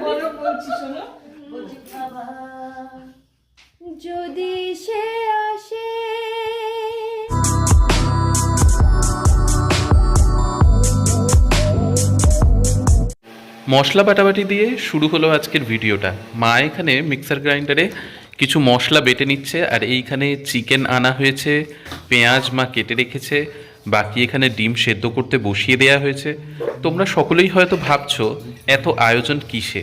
বলো বলছি শোনো। বলছি বাবা যদি সে আসে মশলা বাটাবাটি দিয়ে শুরু হলো আজকের ভিডিওটা। মা এখানে মিক্সার গ্রাইন্ডারে কিছু মশলা বেটে নিচ্ছে আর এইখানে চিকেন আনা হয়েছে পেঁয়াজ মা কেটে রেখেছে বাকি এখানে ডিম সেদ্ধ করতে বসিয়ে দেয়া হয়েছে। তোমরা সকলেই হয়তো ভাবছ, এত আয়োজন কিসে?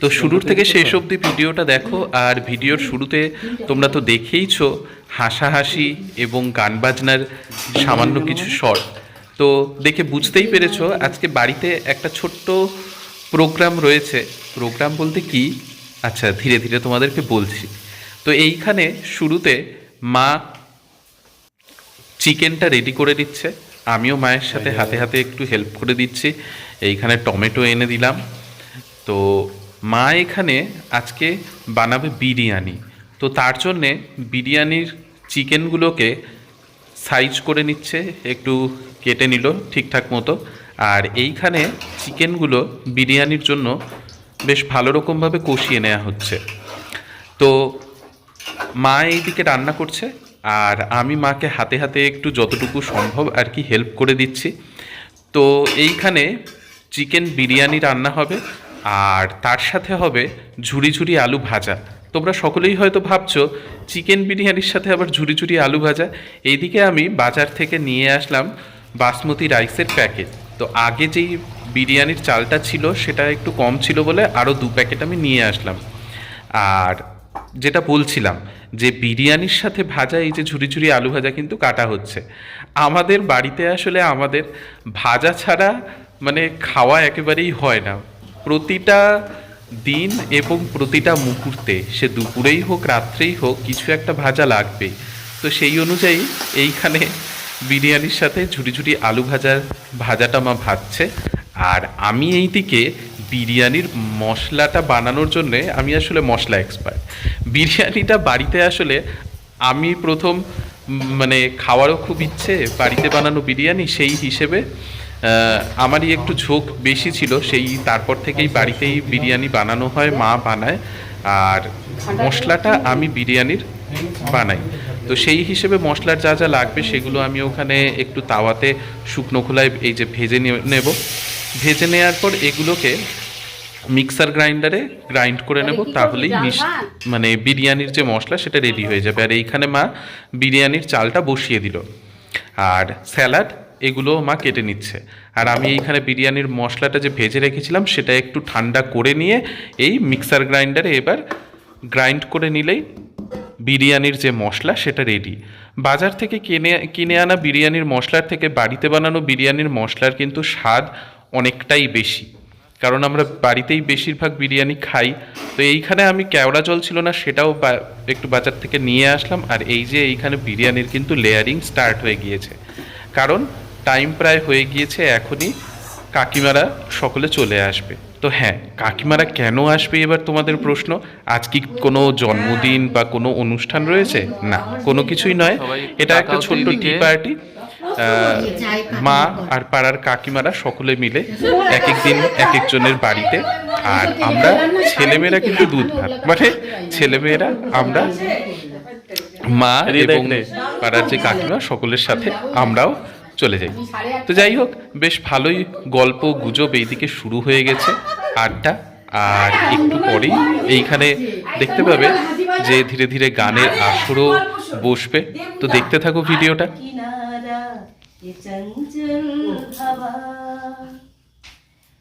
তো শুরুর থেকে শেষ অবধি ভিডিওটা দেখো, আর ভিডিওর শুরুতে তোমরা তো দেখেইছো হাসাহাসি এবং গান বাজনার সামান্য কিছু শর্ট তো দেখে বুঝতেই পেরেছ, আজকে বাড়িতে একটা ছোট্ট প্রোগ্রাম রয়েছে। প্রোগ্রাম বলতে কি? আচ্ছা ধীরে ধীরে তোমাদেরকে বলছি। তো এইখানে শুরুতে মা চিকেনটা রেডি করে দিচ্ছে। আমিও মায়ের সাথে হাতে হাতে একটু হেল্প করে দিচ্ছি। এইখানে টমেটো এনে দিলাম। তো মা এখানে আজকে বানাবে বিরিয়ানি। তো তার জন্যে বিরিয়ানির চিকেনগুলোকে সাইজ করে নিচ্ছে একটু কেটে নিল ঠিকঠাক মতো। আর এইখানে চিকেনগুলো বিরিয়ানির জন্য বেশ ভালো রকমভাবে কষিয়ে নেওয়া হচ্ছে। তো মা এইদিকে রান্না করছে। আর আমি মাকে হাতে হাতে একটু যতটুকু সম্ভব আর কি হেল্প করে দিচ্ছি। তো এইখানে চিকেন বিরিয়ানি রান্না হবে আর তার সাথে হবে ঝুরি ঝুরি আলু ভাজা। তোমরা সকলেই হয়তো ভাবছ চিকেন বিরিয়ানির সাথে আবার ঝুরি ঝুরি আলু ভাজা। এইদিকে আমি বাজার থেকে নিয়ে আসলাম বাসমতি রাইসের প্যাকেট। তো আগে যেই বিরিয়ানির চালটা ছিল সেটা একটু কম ছিল বলে আরও দু প্যাকেট আমি নিয়ে আসলাম। আর যেটা বলছিলাম যে বিরিয়ানির সাথে ভাজা, এই যে ঝুরি ঝুরি আলু ভাজা কিন্তু কাটা হচ্ছে। আমাদের বাড়িতে আসলে আমাদের ভাজা ছাড়া মানে খাওয়া একেবারেই হয় না। প্রতিটা দিন এবং প্রতিটা মুহূর্তে, সে দুপুরেই হোক, রাত্রেই হোক, কিছু একটা ভাজা লাগবেই তো সেই অনুযায়ী এইখানে বিরিয়ানির সাথে ঝুরি ঝুরি আলু ভাজার ভাজাটা মা ভাজছে। আর আমি এই দিকে বিরিয়ানির মশলাটা বানানোর জন্যে আমি আসলে মশলা এক্সপার্ট বিরিয়ানিটা বাড়িতে আসলে আমি প্রথম মানে খাওয়ারও খুব ইচ্ছে, বাড়িতে বানানো বিরিয়ানি সেই হিসেবে আমারই একটু ঝোঁক বেশি ছিল, সেই তারপর থেকেই বাড়িতেই বিরিয়ানি বানানো হয়, মা বানায়, আর মশলাটা আমি বিরিয়ানির বানাই। তো সেই হিসেবে মশলার যা যা লাগবে সেগুলো আমি ওখানে একটু তাওয়াতে শুকনো খোলায় এই যে ভেজে নেব। ভেজে নেওয়ার পর এগুলোকে মিক্সার গ্রাইন্ডারে গ্রাইন্ড করে নেব তাহলেই মানে বিরিয়ানির যে মশলা সেটা রেডি হয়ে যাবে। আর এইখানে মা বিরিয়ানির চালটা বসিয়ে দিল। আর স্যালাড এগুলো মা কেটে নিচ্ছে। আর আমি এইখানে বিরিয়ানির মশলাটা যে ভেজে রেখেছিলাম সেটা একটু ঠান্ডা করে নিয়ে এই মিক্সার গ্রাইন্ডারে এবার গ্রাইন্ড করে নিলেই বিরিয়ানির যে মশলা সেটা রেডি বাজার থেকে কিনে কিনে আনা বিরিয়ানির মশলার থেকে বাড়িতে বানানো বিরিয়ানির মশলার কিন্তু স্বাদ অনেকটাই বেশি। কারণ আমরা বাড়িতেই বেশিরভাগ বিরিয়ানি খাই। তো এইখানে আমি কেওড়া জল ছিল না সেটাও একটু বাজার থেকে নিয়ে আসলাম। আর এই যে এইখানে বিরিয়ানির কিন্তু লেয়ারিং স্টার্ট হয়ে গিয়েছে। কারণ টাইম প্রায় হয়ে গিয়েছে এখনই কাকিমারা সকলে চলে আসবে। তো হ্যাঁ কাকিমারা কেন আসবে এবার তোমাদের প্রশ্ন? আজ কি কোনো জন্মদিন বা কোনো অনুষ্ঠান রয়েছে? না কোনো কিছুই নয়। এটা একটা ছোট্ট টি পার্টি মা আর পাড়ার কাকিমারা সকলে মিলে এক এক দিন এক একজনের বাড়িতে আর আমরা ছেলেমেয়েরা কিন্তু দুধ ভাত। মানে ছেলেমেয়েরা আমরা মা এবং পাড়ার যে কাকিমা সকলের সাথে আমরাও চলে যাই। তো যাই হোক বেশ ভালোই গল্প গুজব এইদিকে শুরু হয়ে গেছে আড্ডা। আর একটু পরেই এইখানে দেখতে পাবে যে ধীরে ধীরে গানের আসরও বসবে। তো দেখতে থাকো ভিডিওটা। ये चंचल हवा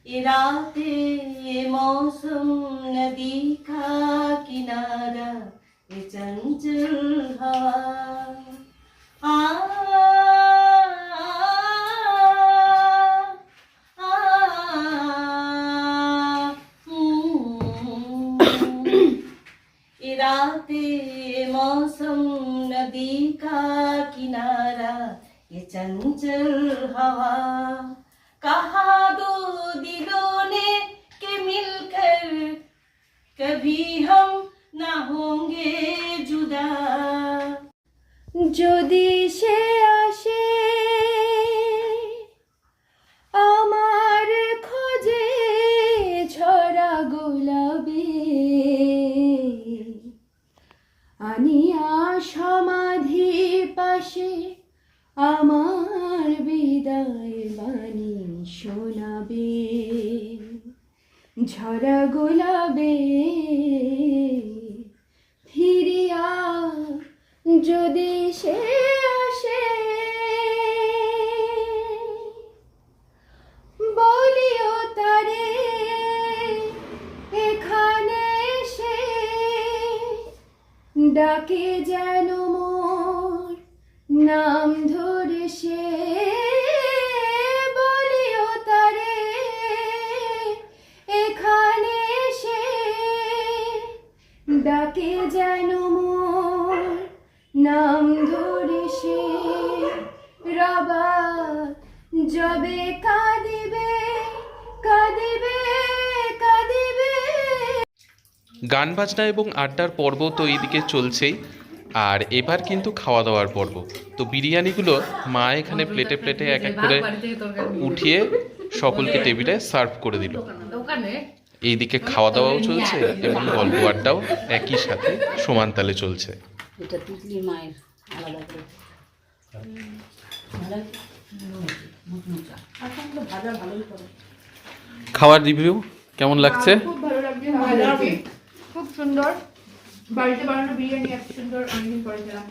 ये रातें ये मौसम नदी का किनारा ये चंचल हवा आ, हम्म। रातें मौसम नदी का किनारा এ চঞ্চল হওয়া। কাহা দো দিলো নে কে মিলকর কভি হম না হোঙ্গে জুদা। যদি সে আসে, আমার খোঁজে ঝরা গোলাবে আনিয়া সমাধি পাশে আমার বিদায় বাণী শোনাবে। ঝরা গোলাবে ফিরিয়া যদি সে আসে, বলিও তারে, এখানে সে ডাকে যেন যবে কাঁদিবে কাঁদিবে কাঁদিবে। গান বাজনা এবং আড্ডার পর্ব তো এইদিকে চলছেই আর এবার কিন্তু খাওয়া দাওয়ার পর্ব। তো বিরিয়ানিগুলো মা এখানে প্লেটে প্লেটে এক এক করে উঠিয়ে সকলকে টেবিলে সার্ভ করে দিল। এইদিকে খাওয়া দাওয়াও চলছে এবং গল্প আড্ডাও একই সাথে সমান তালে চলছে। এটা তিতলি মায়ের আলাদা করে। খাওয়ার রিভিউ কেমন লাগছে? খুব ভালো লাগছে খুব সুন্দর। বাড়িতে বানানো বিরিয়ানি এত সুন্দর অনেকদিন পরে খেলাম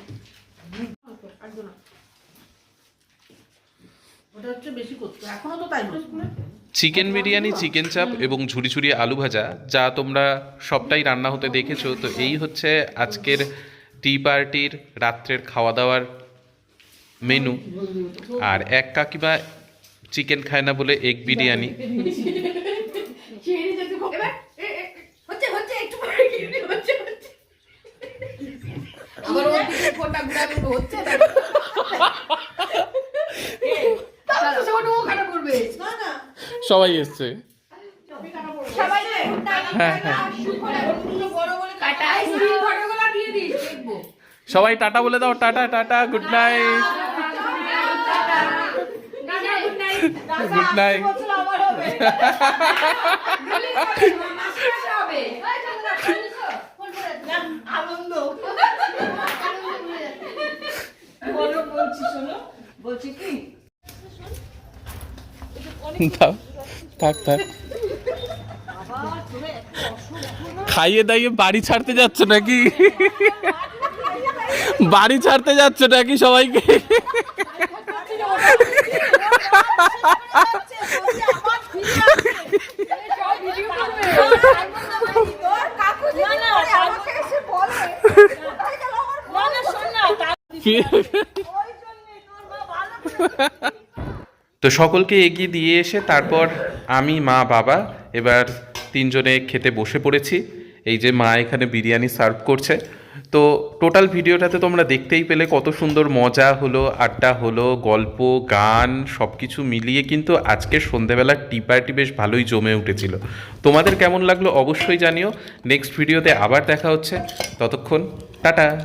চিকেন বিরিয়ানি চিকেন চাপ এবং ঝুড়ি ঝুরি আলু ভাজা যা তোমরা সবটাই রান্না হতে দেখেছ। তো এই হচ্ছে আজকের টি পার্টির রাত্রের খাওয়া দাওয়ার মেনু। আর এক কাকিমা চিকেন খায় না বলে এগ বিরিয়ানি। সবাই এসছে। হ্যাঁ হ্যাঁ। ওরগুলো বড় বলে কাটা। ফটোগুলো দিয়ে দিস দেখব। সবাই টাটা বলে দাও tata tata good night good night Anand. বলছি কি? থাক থাক থাক। খাইয়ে দাইয়ে বাড়ি ছাড়তে যাচ্ছ নাকি? বাড়ি ছাড়তে যাচ্ছ নাকি সবাইকে? তো সকলকে এগিয়ে দিয়ে এসে তারপর আমি, মা, বাবা এবার তিনজনে খেতে বসে পড়েছি। এই যে মা এখানে বিরিয়ানি সার্ভ করছে। তো টোটাল ভিডিওটাতে তোমরা দেখতেই পেলে কত সুন্দর মজা হলো, আড্ডা হলো, গল্প, গান সব কিছু মিলিয়ে কিন্তু আজকে সন্ধেবেলার টি পার্টি বেশ ভালোই জমে উঠেছিল। তোমাদের কেমন লাগল অবশ্যই জানিও। নেক্সট ভিডিওতে আবার দেখা হচ্ছে। ততক্ষণ, টাটা!